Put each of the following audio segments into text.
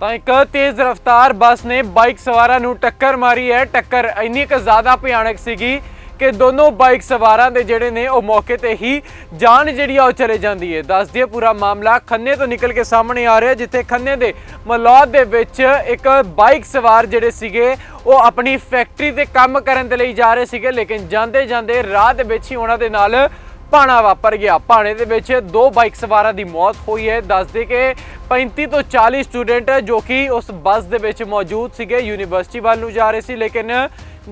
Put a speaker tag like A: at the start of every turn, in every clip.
A: ਤਾਂ ਇੱਕ ਤੇਜ਼ ਰਫ਼ਤਾਰ ਬੱਸ ਨੇ ਬਾਈਕ ਸਵਾਰਾਂ ਨੂੰ ਟੱਕਰ ਮਾਰੀ ਹੈ। ਟੱਕਰ ਇੰਨੀ ਕੁ ਜ਼ਿਆਦਾ ਭਿਆਨਕ ਸੀਗੀ ਕਿ ਦੋਨੋਂ ਬਾਈਕ ਸਵਾਰਾਂ ਦੇ ਜਿਹੜੇ ਨੇ ਉਹ ਮੌਕੇ ਤੇ ਹੀ ਜਾਨ ਜਿਹੜੀ ਆ ਉਹ ਚਲੇ ਜਾਂਦੀ ਹੈ। ਦੱਸ ਦਈਏ ਪੂਰਾ ਮਾਮਲਾ, ਖੰਨੇ ਤੋਂ ਨਿਕਲ ਕੇ ਸਾਹਮਣੇ ਆ ਰਿਹਾ, ਜਿੱਥੇ ਖੰਨੇ ਦੇ ਮਲੌਦ ਦੇ ਵਿੱਚ ਇੱਕ ਬਾਈਕ ਸਵਾਰ ਜਿਹੜੇ ਸੀਗੇ, ਉਹ ਆਪਣੀ ਫੈਕਟਰੀ ਤੇ ਕੰਮ ਕਰਨ ਦੇ ਲਈ ਜਾ ਰਹੇ ਸੀਗੇ, ਲੇਕਿਨ ਜਾਂਦੇ ਜਾਂਦੇ ਰਾਹ ਦੇ ਵਿੱਚ ਹੀ ਉਹਨਾਂ ਦੇ ਨਾਲ ਭਾਣਾ ਵਾਪਰ ਗਿਆ। ਭਾਣੇ ਦੇ ਵਿੱਚ ਦੋ ਬਾਈਕ ਸਵਾਰਾਂ ਦੀ ਮੌਤ ਹੋਈ ਹੈ। ਦੱਸਦੇ ਕਿ 35 ਤੋਂ 40 ਸਟੂਡੈਂਟ ਜੋ ਕਿ ਉਸ ਬੱਸ ਦੇ ਵਿੱਚ ਮੌਜੂਦ ਸੀਗੇ, ਯੂਨੀਵਰਸਿਟੀ ਵੱਲ ਨੂੰ ਜਾ ਰਹੇ ਸੀ, ਲੇਕਿਨ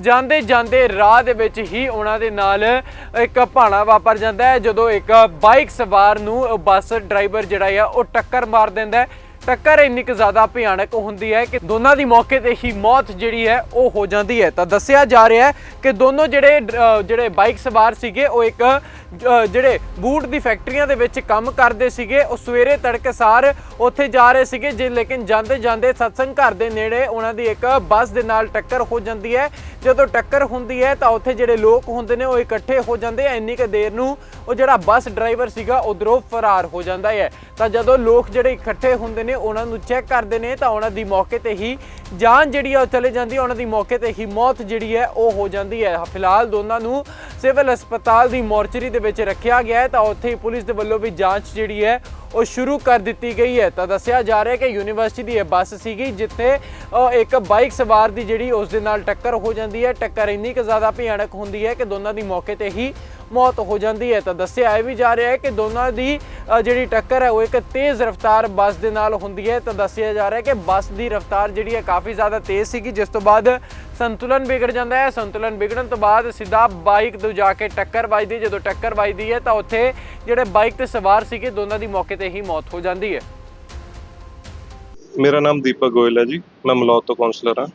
A: ਜਾਂਦੇ ਜਾਂਦੇ ਰਾਹ ਦੇ ਵਿੱਚ ਹੀ ਉਹਨਾਂ ਦੇ ਨਾਲ ਇੱਕ ਭਾਣਾ ਵਾਪਰ ਜਾਂਦਾ ਹੈ, ਜਦੋਂ ਇੱਕ ਬਾਈਕ ਸਵਾਰ ਨੂੰ ਬੱਸ ਡਰਾਈਵਰ ਜਿਹੜਾ ਆ, ਉਹ ਟੱਕਰ ਮਾਰ ਦਿੰਦਾ ਹੈ। ਟੱਕਰ ਇੰਨੀ ਕੁ ਜ਼ਿਆਦਾ ਭਿਆਨਕ ਹੁੰਦੀ ਹੈ ਕਿ ਦੋਨਾਂ ਦੀ ਮੌਕੇ ਤੇ ਹੀ ਮੌਤ ਜਿਹੜੀ ਹੈ ਉਹ ਹੋ ਜਾਂਦੀ ਹੈ। ਤਾਂ ਦੱਸਿਆ ਜਾ ਰਿਹਾ ਹੈ ਕਿ ਦੋਨੋਂ ਜਿਹੜੇ ਅਹ, ਜਿਹੜੇ ਬਾਈਕ ਸਵਾਰ ਸੀਗੇ ਉਹ ਇੱਕ ਜਿਹੜੇ ਬੂਟ ਦੀ ਫੈਕਟਰੀਆਂ ਦੇ ਵਿੱਚ ਕੰਮ ਕਰਦੇ ਸੀਗੇ ਉਹ ਸਵੇਰੇ ਤੜਕਸਾਰ ਉੱਥੇ ਜਾ ਰਹੇ ਸੀਗੇ ਜੇ ਲੇਕਿਨ ਜਾਂਦੇ ਜਾਂਦੇ ਸਤਸੰਗ ਘਰ ਦੇ ਨੇੜੇ ਉਹਨਾਂ ਦੀ ਇੱਕ ਬੱਸ ਦੇ ਨਾਲ ਟੱਕਰ ਹੋ ਜਾਂਦੀ ਹੈ। ਜਦੋਂ ਟੱਕਰ ਹੁੰਦੀ ਹੈ ਤਾਂ ਉੱਥੇ ਜਿਹੜੇ ਲੋਕ ਹੁੰਦੇ ਨੇ ਉਹ ਇਕੱਠੇ ਹੋ ਜਾਂਦੇ ਆ। ਇੰਨੀ ਕੁ ਦੇਰ ਨੂੰ ਉਹ ਜਿਹੜਾ ਬੱਸ ਡਰਾਈਵਰ ਸੀਗਾ ਉਧਰੋਂ ਫਰਾਰ ਹੋ ਜਾਂਦਾ ਹੈ। ਤਾਂ ਜਦੋਂ ਲੋਕ ਜਿਹੜੇ ਇਕੱਠੇ ਹੁੰਦੇ ਨੇ ਉਹਨਾਂ ਨੂੰ ਚੈੱਕ ਕਰਦੇ ਨੇ ਤਾਂ ਉਹਨਾਂ ਦੀ ਮੌਕੇ ਤੇ ਹੀ ਜਾਨ ਜਿਹੜੀ ਆ ਉਹ ਚਲੇ ਜਾਂਦੀ ਹੈ ਉਹਨਾਂ ਦੀ ਮੌਕੇ ਤੇ ਹੀ ਮੌਤ ਜਿਹੜੀ ਹੈ ਉਹ ਹੋ ਜਾਂਦੀ ਹੈ। ਫਿਲਹਾਲ ਦੋਨਾਂ ਨੂੰ ਸਿਵਲ ਹਸਪਤਾਲ ਦੀ ਮੋਰਚਰੀ ਦੇ ਵਿੱਚ ਰੱਖਿਆ ਗਿਆ ਹੈ ਤਾਂ ਉੱਥੇ ਹੀ ਪੁਲਿਸ ਦੇ ਵੱਲੋਂ ਵੀ ਜਾਂਚ ਜਿਹੜੀ ਹੈ ਉਹ ਸ਼ੁਰੂ ਕਰ ਦਿੱਤੀ ਗਈ ਹੈ। ਤਾਂ ਦੱਸਿਆ ਜਾ ਰਿਹਾ ਹੈ ਕਿ ਯੂਨੀਵਰਸਿਟੀ ਦੀ ਇਹ ਬੱਸ ਸੀਗੀ ਜਿੱਥੇ ਇੱਕ ਬਾਈਕ ਸਵਾਰ ਦੀ ਜਿਹੜੀ ਉਸ ਦੇ ਨਾਲ ਟੱਕਰ ਹੋ ਜਾਂਦੀ ਹੈ। ਟੱਕਰ ਇੰਨੀ ਕੁ ਜ਼ਿਆਦਾ ਭਿਆਨਕ ਹੁੰਦੀ ਹੈ ਕਿ ਦੋਨਾਂ ਦੀ ਮੌਕੇ ਤੇ ਹੀ ਮੌਤ ਹੋ ਜਾਂਦੀ ਹੈ ਤਾਂ ਦੱਸਿਆ ਇਹ ਵੀ ਜਾ ਰਿਹਾ ਹੈ ਕਿ ਦੋਨਾਂ ਦੀ ਜਿਹੜੀ ਟੱਕਰ ਹੈ ਉਹ ਇੱਕ ਤੇਜ਼ ਰਫ਼ਤਾਰ ਬੱਸ ਦੇ ਨਾਲ ਹੁੰਦੀ ਹੈ ਤਾਂ ਦੱਸਿਆ ਜਾ ਰਿਹਾ ਹੈ ਕਿ ਬੱਸ ਦੀ ਰਫ਼ਤਾਰ ਜਿਹੜੀ ਹੈ ਕਾਫੀ ਜ਼ਿਆਦਾ ਤੇਜ਼ ਸੀਗੀ ਜਿਸ ਤੋਂ ਬਾਅਦ ਸੰਤੁਲਨ ਵਿਗੜ ਜਾਂਦਾ ਹੈ। ਸੰਤੁਲਨ ਵਿਗੜਨ ਤੋਂ ਬਾਅਦ ਸਿੱਧਾ ਬਾਈਕ ਤੋਂ ਜਾ ਕੇ ਟੱਕਰ ਵੱਜਦੀ। ਜਦੋਂ ਟੱਕਰ ਵੱਜਦੀ ਹੈ ਤਾਂ ਉੱਥੇ ਜਿਹੜੇ ਬਾਈਕ ਤੇ ਸਵਾਰ ਸੀਗੇ ਦੋਨਾਂ ਦੀ ਮੌਕੇ ਤੇ ਹੀ ਮੌਤ ਹੋ ਜਾਂਦੀ ਹੈ।
B: ਮੇਰਾ ਨਾਮ ਦੀਪਕ ਗੋਇਲ ਹੈ ਜੀ। ਮੈਂ ਮਲੌਦ ਤੋਂ ਕਾਉਂਸਲਰ ਹਾਂ।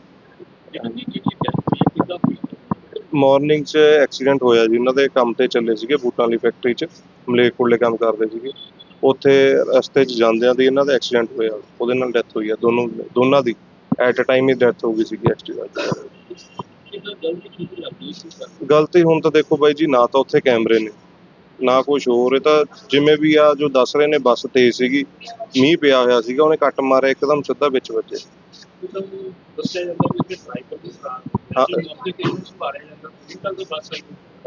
B: ਮਾਰਨਿੰਗ 'ਚ ਐਕਸੀਡੈਂਟ ਹੋਇਆ ਜੀ। ਉਹਨਾਂ ਦੇ ਕੰਮ ਤੇ ਚੱਲੇ ਸੀਗੇ, ਬੂਟਾਂ ਵਾਲੀ ਫੈਕਟਰੀ 'ਚ। ਮਲੇਰਕੋਟਲੇ ਕੰਮ ਕਰਦੇ ਸੀਗੇ। ਉੱਥੇ ਰਸਤੇ 'ਚ ਜਾਂਦਿਆਂ ਦੀ ਇਹਨਾਂ ਦਾ ਐਕਸੀਡੈਂਟ ਹੋਇਆ। ਉਹਦੇ ਨਾਲ ਡੈਥ ਹੋਈ ਆ। ਦੋਨੋਂ, ਦੋਨਾਂ ਦੀ। ਐਟ ਅ ਟਾਈਮ ਹੀ ਡੈਥ ਹੋ ਗਈ ਸੀਗੀ ਐਕਸੀਡੈਂਟ ਗਲਤੀ ਹੁਣ ਤਾਂ ਦੇਖੋ ਬਾਈ ਜੀ, ਨਾ ਤਾਂ ਉੱਥੇ ਕੈਮਰੇ ਨੇ। ਨਾ ਕੁਝ ਹੋਰ। ਇਹ ਤਾਂ ਜਿਵੇਂ ਵੀ ਆ, ਜੋ ਦੱਸ ਰਹੇ ਨੇ, ਬੱਸ ਤੇਜ਼ ਸੀਗੀ। ਮੀਂਹ ਪਿਆ ਹੋਇਆ ਸੀਗਾ। ਉਹਨੇ ਕੱਟ ਮਾਰਿਆ, ਇੱਕਦਮ ਸਿੱਧਾ ਵਿੱਚ ਵੱਜੇ ਹਾਂ।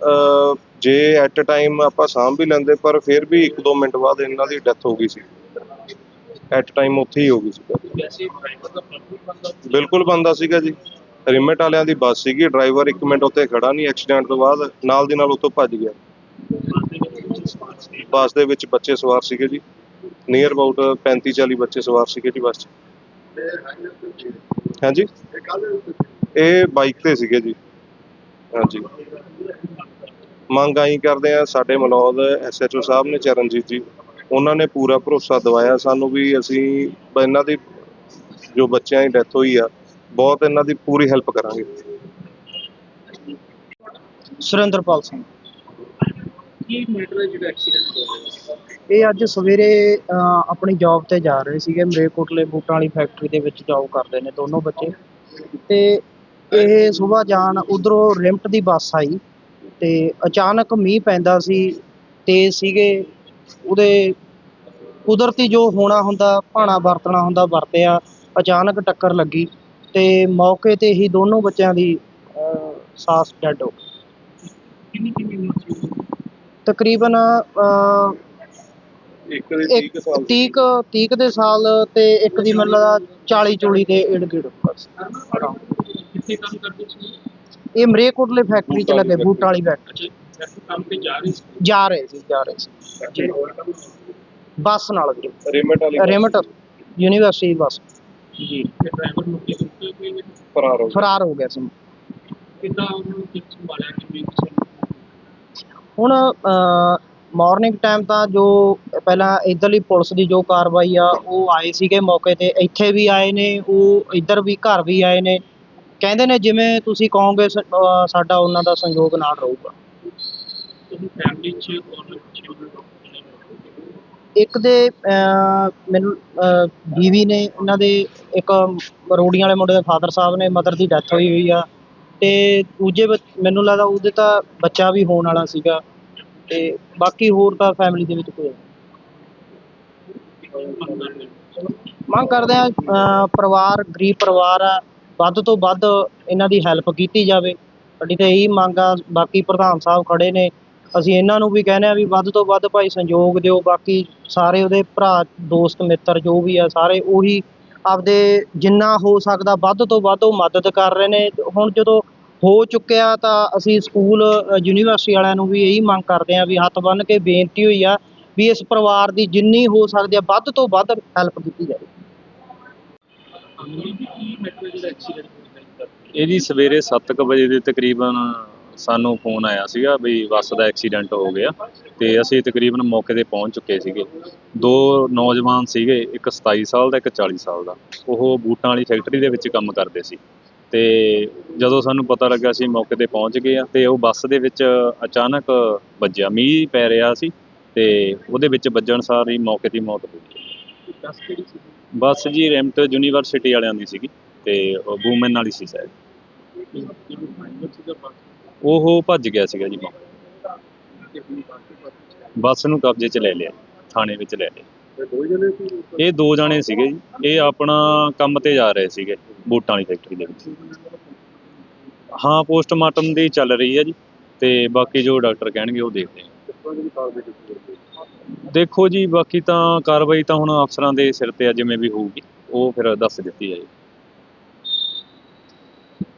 B: ਅਹ ਜੇ ਐਟ ਅ ਟਾਈਮ ਆਪਾਂ ਸਾਂਭ ਵੀ ਲੈਂਦੇ ਪਰ ਫਿਰ ਵੀ 1-2 ਮਿੰਟ ਬਾਅਦ ਇਹਨਾਂ ਦੀ ਡੈਥ ਹੋ ਗਈ ਸੀ। ਐਟ ਟਾਈਮ ਉੱਥੇ ਹੀ ਹੋ ਗਈ ਸੀ। ਬਿਲਕੁਲ ਬੰਦਾ ਸੀਗਾ ਜੀ। ਰਿਮਟ ਵਾਲਿਆਂ ਦੀ ਬੱਸ ਸੀਗੀ। ਡਰਾਈਵਰ 1 ਮਿੰਟ ਉੱਥੇ ਖੜਾ ਨਹੀਂ ਐਕਸੀਡੈਂਟ ਤੋਂ ਬਾਅਦ ਨਾਲ ਦੀ ਨਾਲ ਉੱਥੋਂ ਭੱਜ ਗਿਆ। ਬੱਸ ਦੇ ਵਿੱਚ ਬੱਚੇ ਸਵਾਰ ਸੀਗੇ ਜੀ। ਨੀਅਰ ਅਬਾਊਟ 35-40 ਬੱਚੇ ਸਵਾਰ ਸੀਗੇ ਜੀ ਬੱਸ 'ਚ। ਹਾਂਜੀ? ਇਹ ਬਾਈਕ ਤੇ ਸੀਗੇ ਜੀ। ਹਾਂਜੀ। ਮੰਗ ਆਈ ਕਰਦੇ ਆ ਸਾਡੇ ਮਲੌਦ ਐਸਐਚਓ ਸਾਹਿਬ ਨੇ ਚਰਨਜੀਤ ਜੀ ਉਹਨਾਂ ਨੇ ਪੂਰਾ ਭਰੋਸਾ ਦਿਵਾਇਆ ਸਾਨੂੰ ਵੀ ਅਸੀਂ ਇਹਨਾਂ ਦੀ ਜੋ ਬੱਚਿਆਂ ਦੀ ਡੈਥ ਹੋਈ ਆ ਬਹੁਤ ਇਹਨਾਂ ਦੀ ਪੂਰੀ ਹੈਲਪ ਕਰਾਂਗੇ।
C: ਸੁਰਿੰਦਰਪਾਲ ਸਿੰਘ।
D: ਕੀ ਮੈਟਰ ਹੈ ਜਿਹੜਾ ਐਕਸੀਡੈਂਟ ਹੋਇਆ?
C: ਇਹ ਅੱਜ ਸਵੇਰੇ ਆਪਣੀ ਜੌਬ ਤੇ ਜਾ ਰਹੇ ਸੀਗੇ ਮਰੇਕੋਟਲੇ ਬੂਟਾਂ ਵਾਲੀ ਫੈਕਟਰੀ ਦੇ ਵਿੱਚ ਜੌਬ ਕਰਦੇ ਨੇ ਦੋਨੋਂ ਬੱਚੇ। ਤੇ ਇਹ ਸਵੇਰ ਜਾਣ ਉਧਰੋਂ ਰਿਮਟ ਦੀ ਬੱਸ ਆਈ ਤੇ ਅਚਾਨਕ ਮੀਂਹ ਪੈਂਦਾ ਸੀ ਤੇਜ਼ ਸੀਗੇ। ਉਹਦੇ ਕੁਦਰਤੀ ਜੋ ਹੋਣਾ ਹੁੰਦਾ ਭਾਣਾ ਵਰਤਣਾ ਹੁੰਦਾ ਵਰਤਿਆ ਅਚਾਨਕ ਟੱਕਰ ਲੱਗੀ ਤੇ ਮੌਕੇ ਤੇ ਹੀ ਦੋਨੋਂ ਬੱਚਿਆਂ ਦੀ ਸਾਸ ਡੈਡ ਹੋ ਗਈ। ਤਕਰੀਬਨ
B: ਇੱਕ
C: 30 ਕੁ- 30 ਕੁ ਦੇ ਸਾਲ ਤੇ ਇੱਕ ਦੀ ਮੈਨੂੰ ਲੱਗਦਾ 40 ਚੋਲੀ ਦੇ ਇਰਦ ਗਿਰਦ ਬਸ ਹਾਂ।
D: ਕਿੱਥੇ ਕੰਮ ਕਰਦੇ ਸੀ
C: ਇਹ ਮਰੇਕੋਟਲੇ ਫੈਕਟਰੀ ਚ ਲੱਗੇ ਬੂਟਾਂ ਵਾਲੀ ਫੈਕਟਰੀ।
D: ਕੰਮ ਤੇ ਜਾ ਰਹੇ ਸੀ?
C: ਜਾ ਰਹੇ ਸੀ ਜਾ ਰਹੇ ਬੱਸ ਨਾਲ ਵੀਰੇ
B: ਰਿਮਟ ਵਾਲੀ
C: ਰਿਮਟ ਯੂਨੀਵਰਸਿਟੀ ਬੱਸ। ਜੀ।
D: ਡਰਾਈਵਰ
B: ਫਰਾਰ ਹੋ ਗਏ
C: ਫਰਾਰ ਹੋ ਗਿਆ ਸੀ।
D: ਉਹਨੂੰ ਸੰਭਾਲਿਆ?
C: ਹੁਣ ਮਾਰਨਿੰਗ ਟਾਈਮ ਤਾਂ ਜੋ ਪਹਿਲਾਂ ਇਧਰਲੀ ਪੁਲਿਸ ਦੀ ਜੋ ਕਾਰਵਾਈ ਆ ਉਹ ਆਏ ਸੀਗੇ ਮੌਕੇ ਤੇ ਇੱਥੇ ਵੀ ਆਏ ਨੇ ਉਹ ਇੱਧਰ ਵੀ ਘਰ ਵੀ ਆਏ ਨੇ। ਕਹਿੰਦੇ ਨੇ ਜਿਵੇਂ ਤੁਸੀਂ ਕਹੋਗੇ ਸ- ਅਹ ਸਾਡਾ ਉਹਨਾਂ ਦਾ ਸੰਯੋਗ ਨਾਲ ਰਹੂਗਾ।
D: ਤੁਸੀਂ ਫੈਮਿਲੀ ਚ ਔਰ ਚਿਲਡਰਨ
C: ਇੱਕ ਦੇ ਅਹ, ਮੈਨੂੰ ਅਹ, ਬੀਵੀ ਨੇ ਇਹਨਾਂ ਦੇ ਇੱਕ ਰੋੜੀਆਂ ਵਾਲੇ ਮੁੰਡੇ ਦੇ ਫਾਦਰ ਸਾਹਿਬ ਨੇ ਮਦਰ ਦੀ ਡੈਥ ਹੋਈ ਹੋਈ ਆ। ਤੇ ਦੂਜੇ ਬੱਚ- ਮੈਨੂੰ ਲੱਗਦਾ ਉਹਦੇ ਤਾਂ ਬੱਚਾ ਵੀ ਹੋਣ ਵਾਲਾ ਸੀਗਾ। ਤੇ ਬਾਕੀ ਹੋਰ ਤਾਂ ਫੈਮਿਲੀ ਦੇ ਵਿੱਚ ਕੋਈ
D: ਮੰਗ ਕਰਦੇ
C: ਆ ਪਰਿਵਾਰ, ਗਰੀਬ ਪਰਿਵਾਰ ਆ, ਵੱਧ ਤੋਂ ਵੱਧ ਇਹਨਾਂ ਦੀ ਹੈਲਪ ਕੀਤੀ ਜਾਵੇ। ਸਾਡੀ ਤਾਂ ਇਹੀ ਮੰਗ ਆ, ਬਾਕੀ ਪ੍ਰਧਾਨ ਸਾਹਿਬ ਖੜੇ ਨੇ। ਅਸੀਂ ਇਹਨਾਂ ਨੂੰ ਵੀ ਕਹਿੰਦੇ ਆ ਵੀ ਵੱਧ ਤੋਂ ਵੱਧ ਭਾਈ ਸੰਯੋਗ ਦਿਓ, ਬਾਕੀ ਸਾਰੇ ਉਹਦੇ ਭਰਾ, ਦੋਸਤ, ਮਿੱਤਰ ਜੋ ਵੀ ਆ, ਸਾਰੇ ਉਹੀ ਆਪਦੇ ਜਿੰਨਾ ਹੋ ਸਕਦਾ ਵੱਧ ਤੋਂ ਵੱਧ ਉਹ ਮਦਦ ਕਰ ਰਹੇ ਨੇ। ਹੁਣ ਜਦੋਂ ਹੋ ਚੁੱਕਿਆ ਤਾਂ ਅਸੀਂ ਸਕੂਲ ਯੂਨੀਵਰਸਿਟੀ ਵਾਲਿਆਂ ਨੂੰ ਵੀ ਇਹੀ ਮੰਗ ਕਰਦੇ ਆ ਵੀ ਹੱਥ ਬੰਨ੍ਹ ਕੇ ਬੇਨਤੀ ਹੋਈ ਆ ਵੀ ਇਸ ਪਰਿਵਾਰ ਦੀ ਜਿੰਨੀ ਹੋ ਸਕਦੀ ਆ ਵੱਧ ਤੋਂ ਵੱਧ ਹੈਲਪ ਕੀਤੀ ਜਾਵੇ।
D: ਅਮਲੀ
E: ਇਹ ਜੀ ਸਵੇਰੇ 7:00 ਵਜੇ ਦੇ ਤਕਰੀਬਨ ਸਾਨੂੰ ਫੋਨ ਆਇਆ ਸੀਗਾ ਵੀ ਬੱਸ ਦਾ ਐਕਸੀਡੈਂਟ ਹੋ ਗਿਆ ਤੇ ਅਸੀਂ ਤਕਰੀਬਨ ਮੌਕੇ ਤੇ ਪਹੁੰਚ ਚੁੱਕੇ ਸੀਗੇ। ਦੋ ਨੌਜਵਾਨ ਸੀਗੇ, ਇੱਕ 27 ਸਾਲ ਦਾ, ਇੱਕ 40 ਸਾਲ ਦਾ। ਉਹ ਬੂਟਾਂ ਵਾਲੀ ਫੈਕਟਰੀ ਦੇ ਵਿੱਚ ਕੰਮ ਕਰਦੇ ਸੀ। ਤੇ ਜਦੋਂ ਸਾਨੂੰ ਪਤਾ ਲੱਗਾ ਸੀ ਮੌਕੇ ਤੇ ਪਹੁੰਚ ਗਏ ਆ ਤੇ ਉਹ ਬੱਸ ਦੇ ਵਿੱਚ ਅਚਾਨਕ ਵੱਜਿਆ। ਮੀਂਹ ਪੈ ਰਿਹਾ ਸੀ ਤੇ ਉਹਦੇ ਵਿੱਚ ਵੱਜਣ ਸਾਰ ਹੀ ਮੌਕੇ ਤੇ ਹੀ ਮੌਤ ਹੋ ਗਈ।
D: ਦੱਸ ਕਿਹੜੀ ਸੀ?
E: ਬੱਸ ਜੀ ਰੈਮਟ ਯੂਨੀਵਰਸਿਟੀ ਵਾਲਿਆਂ ਦੀ ਸੀਗੀ ਤੇ ਉਹ ਵੂਮਨ ਵਾਲੀ ਸੀ ਸ਼ਾਇਦ।
D: ਜਿਹਨੂੰ ਸੀਗਾ ਬਾਕੀ
E: ਉਹ ਭੱਜ ਗਿਆ ਸੀਗਾ ਜੀ ਮੌਕੇ।
D: ਤੇ ਹੁਣ ਬਾਕੀ ਬਾਕੀ
E: ਬੱਸ ਨੂੰ ਕਬਜ਼ੇ 'ਚ ਲੈ ਲਿਆ ਥਾਣੇ ਵਿੱਚ ਲੈ ਲਿਆ।
D: ਦੋ ਜਣੇ ਸੀ
E: ਇਹ ਦੋ ਜਣੇ ਸੀਗੇ ਜੀ। ਇਹ ਆਪਣਾ ਕੰਮ ਤੇ ਜਾ ਰਹੇ ਸੀਗੇ ਬੂਟਾਂ ਵਾਲੀ ਫੈਕਟਰੀ ਦੇ ਵਿੱਚ। ਹਾਂ ਪੋਸਟਮਾਰਟਮ ਦੀ ਚੱਲ ਰਹੀ ਹੈ ਜੀ ਤੇ ਬਾਕੀ ਜੋ ਡਾਕਟਰ ਕਹਿਣਗੇ ਉਹ ਦੇਖਦੇ ਹਾਂ ਦੇਖੋ ਜੀ, ਬਾਕੀ ਤਾਂ ਕਾਰਵਾਈ ਤਾਂ ਹੁਣ ਅਫਸਰਾਂ ਦੇ ਸਿਰ ਤੇ ਆ, ਜਿਵੇਂ ਵੀ ਹੋਊਗੀ, ਉਹ ਫਿਰ ਦੱਸ ਦਿੱਤੀ ਜਾਏਗੀ।